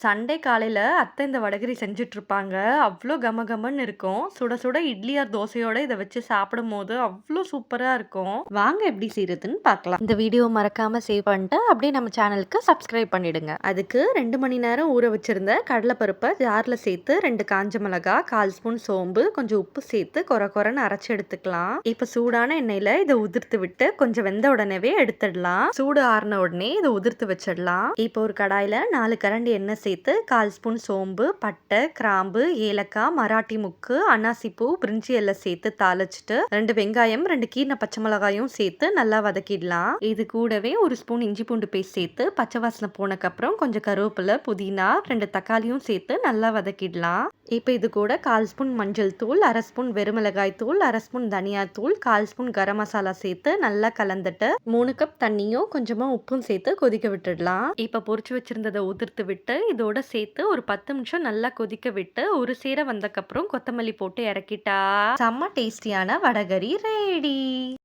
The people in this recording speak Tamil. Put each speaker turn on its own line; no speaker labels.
சண்டே காலையில அத்தை இந்த வடகரி செஞ்சுட்ருப்பாங்க. அவ்ளோ கம கமன்னு இருக்கும். சுட சுட இட்லி ஆர் தோசையோட இத வச்சு சாப்பிடும்போது அவ்ளோ சூப்பரா இருக்கும். வாங்க எப்படி செய்றதுன்னு பார்க்கலாம். இந்த வீடியோ மறக்காம சேவ் பண்ணிட்டு அப்படியே நம்ம சேனலுக்கு சப்ஸ்கிரைப் பண்ணிடுங்க. அதுக்கு 2 மணி நேரம் ஊற வச்சிருந்த கடலைப்பருப்ப ஜார்ல சேர்த்து 2 காஞ்ச மிளகா, 1/4 ஸ்பூன் சோம்பு, கொஞ்சம் உப்பு சேர்த்து கொர கொரன்னு அரைச்சு எடுத்துக்கலாம். இப்ப சூடான எண்ணெயில இத உதிர்த்து விட்டு கொஞ்சம் வெந்த உடனேவே எடுத்துடலாம். சூடு ஆறுன உடனே இத உதிர்த்து வச்சிடலாம். இப்போ ஒரு கடாயில 4 கரண்டி எண்ணெய் சேர்த்து 1/4 ஸ்பூன் சோம்பு, பட்டை, கிராம்பு, ஏலக்காய், மராட்டி முக்கு, அன்னாசிப்பூ, பிரிஞ்சி எல்லாம் சேர்த்து தாளிச்சிட்டு ரெண்டு வெங்காயம், ரெண்டு கீரை பச்சை மிளகாயும் சேர்த்து நல்லா வதக்கிடலாம். இது கூடவே ஒரு ஸ்பூன் இஞ்சி பூண்டு பேஸ்ட் சேர்த்து பச்சை வாசனை போனக்கப்புறம் கொஞ்சம் கருவேப்பிலை, புதினா, ரெண்டு தக்காளியும் சேர்த்து நல்லா வதக்கிடலாம். இப்போ இது கூட 1/4 ஸ்பூன் மஞ்சள் தூள், அரை ஸ்பூன் வெறுமிளகாய் தூள், அரை ஸ்பூன் தனியா தூள், 1/4 ஸ்பூன் கரம் மசாலா சேர்த்து நல்லா கலந்துட்டு மூணு கப் தண்ணியும் கொஞ்சமாக உப்பும் சேர்த்து கொதிக்க விட்டுடலாம். இப்போ பொறிச்சு வச்சிருந்ததை உதிர்த்து விட்டு இதோட சேர்த்து ஒரு 10 நிமிஷம் நல்லா கொதிக்க விட்டு ஒரு சேர வந்தக்கப்புறம் கொத்தமல்லி போட்டு இறக்கிட்டா செம்ம டேஸ்டியான வடகரி ரெடி.